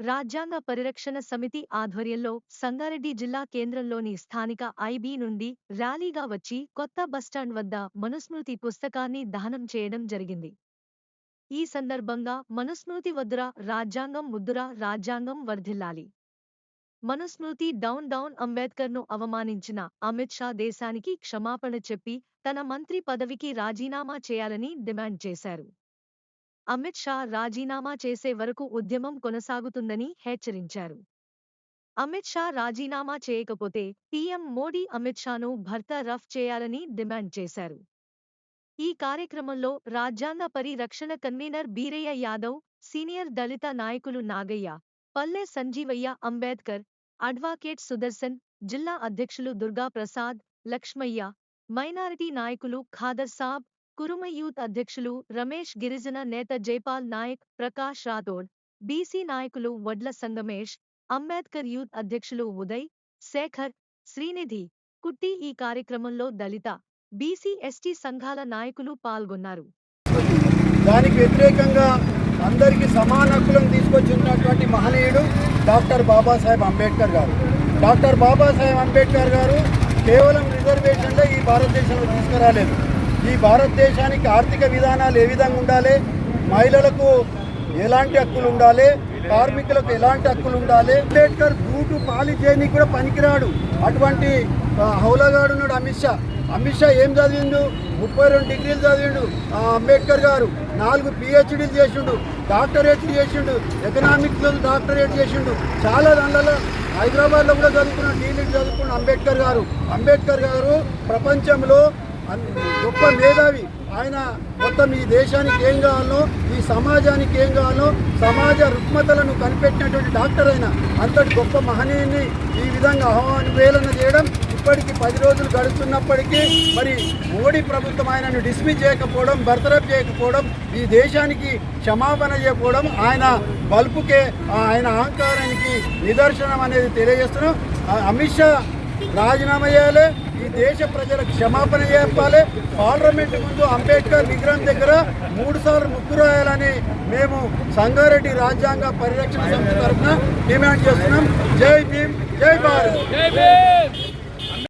రాజ్యాంగ పరిరక్షణ సమితి ఆధ్వర్యంలో సంగారెడ్డి జిల్లా కేంద్రంలోని స్థానిక ఐబీ నుండి ర్యాలీగా వచ్చి కొత్త బస్టాండ్ వద్ద మనుస్మృతి పుస్తకాన్ని దహనం చేయడం జరిగింది. ఈ సందర్భంగా మనుస్మృతి వద్దురా రాజ్యాంగం ముద్దురా రాజ్యాంగం వర్ధిల్లాలి. మనుస్మృతి డౌన్ డౌన్ అంబేద్కర్ను అవమానించిన అమిత్ షా దేశానికి క్షమాపణ చెప్పి తన మంత్రి పదవికి రాజీనామా చేయాలని డిమాండ్ చేశారు. అమిత్ షా రాజీనామా చేసే వరకు ఉద్యమం కొనసాగుతుందని హెచ్చరించారు. అమిత్ షా రాజీనామా చేయకపోతే పీఎం మోడీ అమిత్ షాను భర్త రఫ్ చేయాలని డిమాండ్ చేశారు. ఈ కార్యక్రమంలో రాజ్యాంగ పరిరక్షణ కన్వీనర్ బీరయ్య యాదవ్ సీనియర్ దళిత నాయకులు నాగయ్య పల్లె సంజీవయ్య అంబేద్కర్ అడ్వకేట్ సుదర్శన్ జిల్లా అధ్యక్షులు దుర్గా ప్రసాద్ లక్ష్మయ్య మైనారిటీ నాయకులు ఖాదర్ సాబ్ కురుమ యూత్ అధ్యక్షులు రమేష్ గిరిజన నేత జైపాల్ నాయక్ ప్రకాష్ రాథోడ్ బీసీ నాయకులు వడ్ల సంగమేష్ అంబేద్కర్ యూత్ అధ్యక్షులు ఉదయ్ శేఖర్ శ్రీనిధి. కుట్టి ఈ కార్యక్రమంలో దళిత బీసీ ఎస్టీ సంఘాల నాయకులు పాల్గొన్నారు. దానికి వ్యతిరేకంగా అందరికీ సమాన హక్కులను తీసుకొచ్చినటువంటి మహనీయుడు డాక్టర్ బాబాసాహెబ్ అంబేద్కర్ గారు. డాక్టర్ బాబాసాహెబ్ అంబేద్కర్ గారు కేవలం రిజర్వేషన్లో ఈ భారతదేశంలో తీసుకురాలేదు. ఈ భారతదేశానికి ఆర్థిక విధానాలు ఏ విధంగా ఉండాలి? మహిళలకు ఎలాంటి హక్కులు ఉండాలి? కార్మికులకు ఎలాంటి హక్కులు ఉండాలి? అంబేద్కర్ బూటు పాలి చేయని కూడా పనికిరాడు. అటువంటి హౌలగాడున్నాడు హౌలగాడు ఉన్నాడు అమిత్ షా. అమిత్ షా ఏం చదివిండు? ముప్పై రెండు డిగ్రీలు చదివిండు. అంబేద్కర్ గారు నాలుగు పిహెచ్డీలు చేసిండు. డాక్టరేట్ చేసిండు. ఎకనామిక్స్లో డాక్టరేట్ చేసిండు. చాలా దానిలో హైదరాబాద్లో కూడా చదువుకున్న డీలిట్ చదువుకున్న అంబేద్కర్ గారు. అంబేద్కర్ గారు ప్రపంచంలో గొప్ప మేధావి. ఆయన మొత్తం ఈ దేశానికి ఏం కావాలో ఈ సమాజానికి ఏం కావాలో సమాజ రుగ్మతలను కనిపెట్టినటువంటి డాక్టర్ అయిన అంతటి గొప్ప మహనీయుని ఈ విధంగా ఆహ్వానవేలన చేయడం ఇప్పటికి పది రోజులు గడుస్తున్నప్పటికీ మరి మోడీ ప్రభుత్వం ఆయనను డిస్మిస్ చేయకపోవడం బర్తరఫ్ చేయకపోవడం ఈ దేశానికి క్షమాపణ చేయకపోవడం ఆయన బల్పుకే ఆయన అహంకారానికి నిదర్శనం అనేది తెలియజేస్తున్నాం. అమిత్ షా రాజీనామా చేయాలి. ఈ దేశ ప్రజలకు క్షమాపణ చెప్పాలి. పార్లమెంట్ ముందు అంబేద్కర్ విగ్రహం దగ్గర మూడు సార్లు ముక్కు రాయాలని మేము సంగారెడ్డి రాజ్యాంగ పరిరక్షణ సమితి తరఫున డిమాండ్ చేస్తున్నాం. జై భీమ్ జై భారత్.